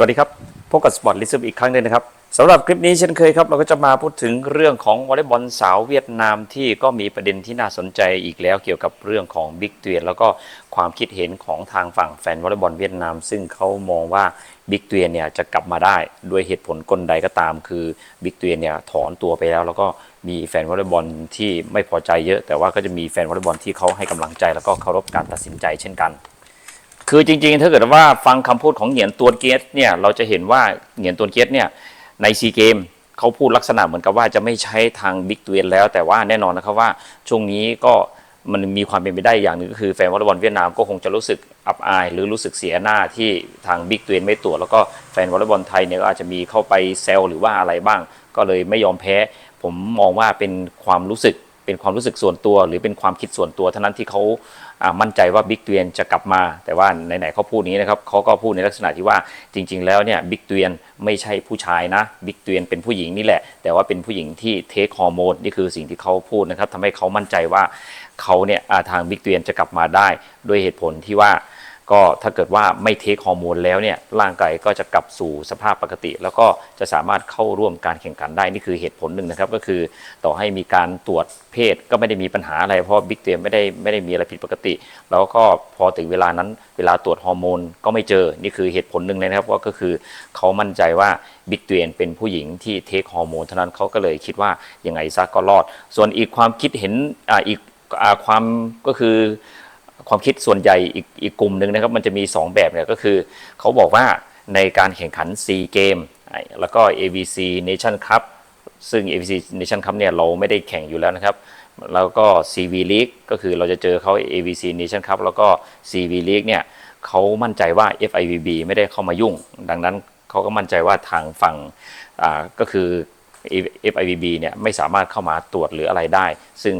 สวัสดีครับพบกับสปอร์ตลิซึมอีกครั้งหนึ่งนะครับสำหรับคลิปนี้เช่นเคยครับ เราก็จะมาพูดถึงเรื่องของวอลเลย์บอลสาวเวียดนามที่ก็มีประเด็นที่น่าสนใจอีกแล้วเกี่ยวกับเรื่องของบิ๊กเตียนแล้วก็ความคิดเห็นของทางฝั่งแฟนวอลเลย์บอลเวียดนาม ซึ่งเขามองว่าบิ๊กเตียนเนี่ยจะกลับมาได้ด้วยเหตุผลกลใดก็ตาม คือบิ๊กเตียนเนี่ยถอนตัวไปแล้ว แล้วก็มีแฟนวอลเลย์บอลที่ไม่พอใจเยอะ แต่ว่าก็จะมีแฟนวอลเลย์บอลที่เขาให้กำลังใจ แล้วก็เคารพการตัดสินใจเช่นกัน คือจริงๆ ถ้าเกิดว่าฟังคำพูดของเหงียนตัวเกตเนี่ยเราจะเห็นว่าเหงียนตัวเกตเนี่ยในซีเกมเขาพูดลักษณะเหมือนกับว่าจะไม่ใช้ทางบิ๊กตัวแล้ว แต่ว่าแน่นอนนะครับว่าช่วงนี้ก็มันมีความเป็นไปได้อย่างหนึ่งก็คือแฟนวอลเลย์บอลเวียดนามก็คงจะรู้สึกอับอาย หรือรู้สึกเสียหน้าที่ทางบิ๊กตัวไม่ตรวจแล้วก็แฟนวอลเลย์บอลไทยเนี่ยก็อาจจะมีเข้าไปเซลหรือว่าอะไรบ้าง ก็เลยไม่ยอมแพ้ ผมมองว่าเป็นความรู้สึก เป็นความรู้สึกส่วนตัว หรือเป็นความคิดส่วนตัวเท่านั้นที่เขามั่นใจว่าบิ๊กเตียนจะกลับมา แต่ว่าไหนๆเขาพูดนี้นะครับเขาก็พูดในลักษณะที่ว่าจริง ๆ แล้วเนี่ยบิ๊กเตียนไม่ใช่ผู้ชายนะบิ๊กเตียนเป็นผู้หญิงนี่แหละ แต่ว่าเป็นผู้หญิงที่เทคฮอร์โมนนี่คือสิ่งที่เขาพูดนะครับทำให้เขามั่นใจว่าเขาเนี่ยทางบิ๊กเตียนจะกลับมาได้ด้วยเหตุผลที่ว่า ก็ถ้าเกิดว่าไม่เทคฮอร์โมนแล้วเนี่ยร่างกายก็จะกลับสู่สภาพปกติ แล้วก็จะสามารถเข้าร่วมการแข่งขันได้นี่คือเหตุผลหนึ่งนะครับก็คือต่อให้มีการตรวจเพศก็ไม่ได้มีปัญหาอะไร เพราะบิ๊กเตียไม่ได้ไม่ได้มีอะไรผิดปกติ แล้วก็พอถึงเวลานั้นเวลาตรวจฮอร์โมนก็ไม่เจอนี่คือเหตุผลหนึ่งเลยนะครับว่าก็คือเขามั่นใจว่าบิ๊กเตียนเป็นผู้หญิงที่เทคฮอร์โมนเท่านั้นเขาก็เลยคิดว่ายังไงซะก็รอด ส่วนอีกความคิดเห็นอ่าอีกอ่าความก็คือ ความคิดส่วนใหญ่อีกอีกกลุ่มหนึ่งนะครับ มันจะมี 2 แบบเนี่ยก็คือ เขาบอกว่าในการแข่งขัน C เกม แล้วก็ AVC Nation Cup ซึ่ง AVC Nation Cup เนี่ยเราไม่ได้แข่งอยู่แล้วนะครับ แล้วก็ CV League ก็คือเราจะเจอเขา AVC Nation Cup แล้วก็ CV League เนี่ยเขามั่นใจว่า FIVB ไม่ได้เข้ามายุ่ง ดังนั้นเขาก็มั่นใจว่าทางฝั่งก็คือ FIVB เนี่ยไม่สามารถเข้ามาตรวจหรืออะไรได้ ซึ่ง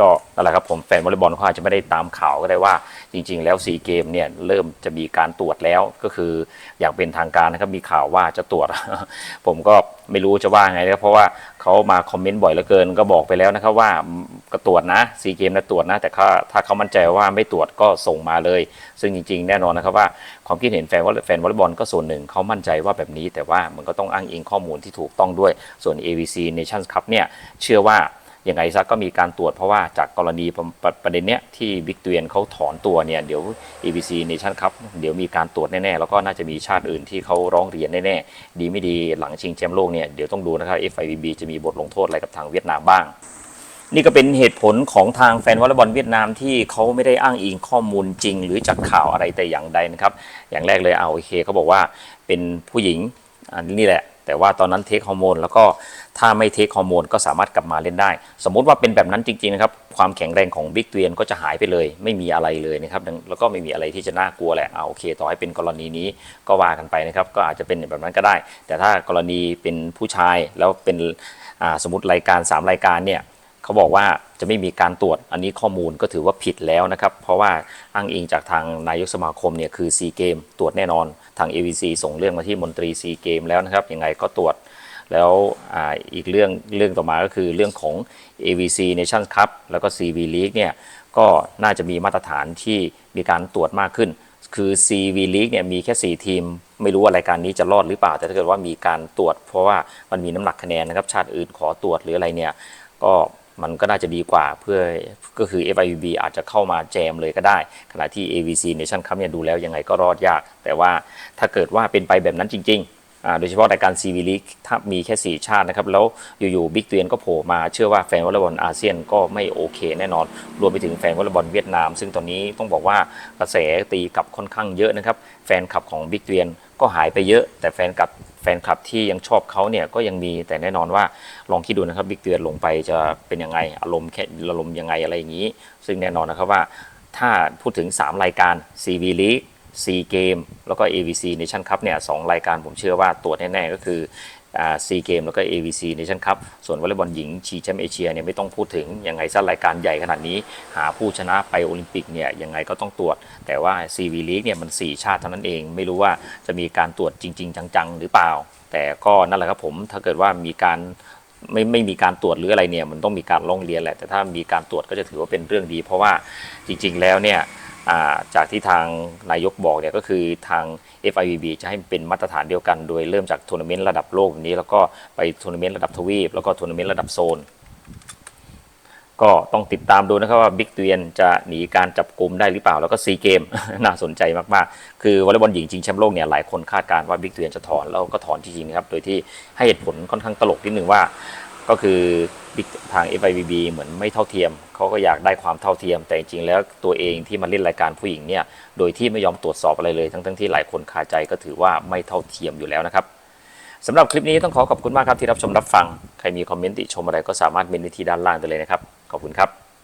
ก็นั่นแหละครับผมแฟนวอลเลย์บอลเขาอาจจะไม่ได้ตามข่าวก็ได้ว่า จริง ๆ แล้วซีเกมเนี่ยเริ่มจะมีการตรวจแล้วก็คืออย่างเป็นทางการนะครับมีข่าวว่าจะตรวจ ผมก็ไม่รู้จะว่าไงนะครับเพราะว่าเขามาคอมเมนต์บ่อยเหลือเกิน ก็บอกไปแล้วนะครับว่าก็ตรวจนะซีเกมนะตรวจนะแต่ถ้าถ้าเขามั่นใจว่าไม่ตรวจก็ส่งมาเลย ซึ่งจริง ๆ แน่นอนนะครับว่าความคิดเห็นแฟนวอลแฟนวอลเลย์บอลก็ส่วนหนึ่งเขามั่นใจว่าแบบนี้ แต่ว่ามันก็ต้องอ้างอิงข้อมูลที่ถูกต้องด้วยส่วน AVC Nations Cup เนี่ยเชื่อว่า ยังไงซะก็มีการตรวจเพราะว่าจากกรณีประประประเด็นเนี้ยที่บิ๊กเตียนเขาถอนตัวเนี่ยเดี๋ยว ABC Nation ครับเดี๋ยวมีการตรวจแน่ๆ แล้วก็น่าจะมีชาติอื่นที่เขาร้องเรียนแน่ๆ ดีไม่ดีหลังชิงแชมป์โลกเนี่ยเดี๋ยวต้องดูนะครับ FIVB จะมีบทลงโทษอะไรกับทางเวียดนามบ้าง นี่ก็เป็นเหตุผลของทางแฟนวอลเลย์บอลเวียดนามที่เขาไม่ได้อ้างอิงข้อมูลจริง หรือจากข่าวอะไรแต่อย่างใดนะครับ อย่างแรกเลยเอาโอเคเขาบอกว่าเป็นผู้หญิงอันนี้แหละ แต่ว่าตอนนั้นเทคฮอร์โมนแล้วก็ถ้าไม่เทคฮอร์โมนก็สามารถกลับมาเล่นได้ สมมุติว่าเป็นแบบนั้นจริงๆนะครับความแข็งแรงของบิ๊กเตียนก็จะหายไปเลย ไม่มีอะไรเลยนะครับแล้วก็ไม่มีอะไรที่จะน่ากลัวแหละเอาโอเค ต่อให้เป็นกรณีนี้ก็ว่ากันไปนะครับ ก็อาจจะเป็นแบบนั้นก็ได้ แต่ถ้ากรณีเป็นผู้ชายแล้วเป็นสมมติรายการ 3 รายการเนี่ยเขาบอกว่าจะไม่มีการตรวจอันนี้ข้อมูลก็ถือว่าผิดแล้วนะครับ เพราะว่าอ้างอิงจากทางนายกสมาคมเนี่ยคือซีเกมตรวจแน่นอน ทาง AVC ส่งเรื่องมาที่มนตรีซีเกมแล้วนะครับยังไงก็ตรวจแล้วออีกเรื่องเรื่องต่อมาก็คือเรื่องของ AVC Nations Cup แล้วก็ CV League เนี่ยก็น่าจะมีมาตรฐานที่มีการตรวจมากขึ้น คือ CV League เนี่ยมีแค่ 4 ทีม ไม่รู้ว่ารายการนี้จะรอดหรือเปล่า แต่ถ้าเกิดว่ามีการตรวจ เพราะว่ามันมีน้ำหนักคะแนนนะครับชาติอื่นขอตรวจหรืออะไรเนี่ยก็ มันก็น่าจะดีกว่าเพื่อก็คือ FIVB อาจจะเข้ามาแจมเลยก็ได้ ขณะที่ AVC Nation Cup เนี่ยดูแล้วยังไงก็รอดยาก แต่ว่าถ้าเกิดว่าเป็นไปแบบนั้นจริงๆอ่าโดยเฉพาะรายการ CV League ถ้ามีแค่ 4 ชาตินะครับ แล้วอยู่ๆบิ๊กเตียนก็โผล่มาเชื่อว่าแฟนวอลเลย์บอลอาเซียนก็ไม่โอเคแน่นอน รวมไปถึงแฟนวอลเลย์บอลเวียดนาม ซึ่งตอนนี้ต้องบอกว่ากระแสตีกลับค่อนข้างเยอะนะครับแฟนคลับของบิ๊กเตียนก็หายไปเยอะ แต่แฟนคลับ แฟนคลับที่ยังชอบเขาเนี่ยก็ยังมีแต่แน่นอนว่าลองคิดดูนะครับบิ๊กเตือนลงไปจะเป็นยังไงอารมณ์แค่อารมณ์ยังไงอะไรอย่างนี้ ซึ่งแน่นอนนะครับว่าถ้าพูดถึง 3 รายการ CV League C Game แล้วก็ AVC Nation Cup เนี่ยสองรายการผมเชื่อว่าตรวจแน่ ๆ ก็คือ อ่า C Game แล้วก็ AVC Nation Cup ส่วนวอลเลย์บอลหญิงชิงแชมป์เอเชียเนี่ยไม่ต้องพูดถึงยังไงซะรายการใหญ่ขนาดนี้ หาผู้ชนะไปโอลิมปิกเนี่ยยังไงก็ต้องตรวจ แต่ว่า CV League เนี่ยมัน 4 ชาติเท่านั้นเอง ไม่รู้ว่าจะมีการตรวจจริง ๆ จังๆ หรือเปล่า แต่ก็นั่นแหละครับผมถ้าเกิดว่ามีการไม่ไม่มีการตรวจหรืออะไรเนี่ยมันต้องมีการร้องเรียนแหละแต่ถ้ามีการตรวจก็จะถือว่าเป็นเรื่องดี เพราะว่าจริง ๆ แล้วเนี่ย จากที่ทางนายกบอกเนี่ยก็คือทาง FIVB จะให้เป็นมาตรฐานเดียวกัน โดยเริ่มจากทัวร์นาเมนต์ระดับโลกแบบนี้ แล้วก็ไปทัวร์นาเมนต์ระดับทวีป แล้วก็ทัวร์นาเมนต์ระดับโซน ก็ต้องติดตามดูนะครับว่าบิ๊กเตียนจะหนีการจับกลุ่มได้หรือเปล่า แล้วก็ซีเกมน่าสนใจมากๆ คือวอลเลย์บอลหญิงชิงแชมป์โลกเนี่ยหลายคนคาดการณ์ว่าบิ๊กเตียนจะถอนแล้วก็ถอนจริงๆครับโดยที่ให้เหตุผลค่อนข้างตลกนิดนึงว่า ก็คือทาง FIVB เหมือนไม่เท่าเทียม เขาก็อยากได้ความเท่าเทียม แต่จริงๆแล้วตัวเองที่มาเล่นรายการผู้หญิงเนี่ย โดยที่ไม่ยอมตรวจสอบอะไรเลย ทั้งๆที่หลายคนคาใจก็ถือว่าไม่เท่าเทียมอยู่แล้วนะครับสำหรับคลิปนี้ต้องขอขอบคุณมากครับที่รับชมรับฟัง ใครมีคอมเมนต์ติชมอะไรก็สามารถเมนไว้ที่ด้านล่างได้เลยนะครับ ขอบคุณครับ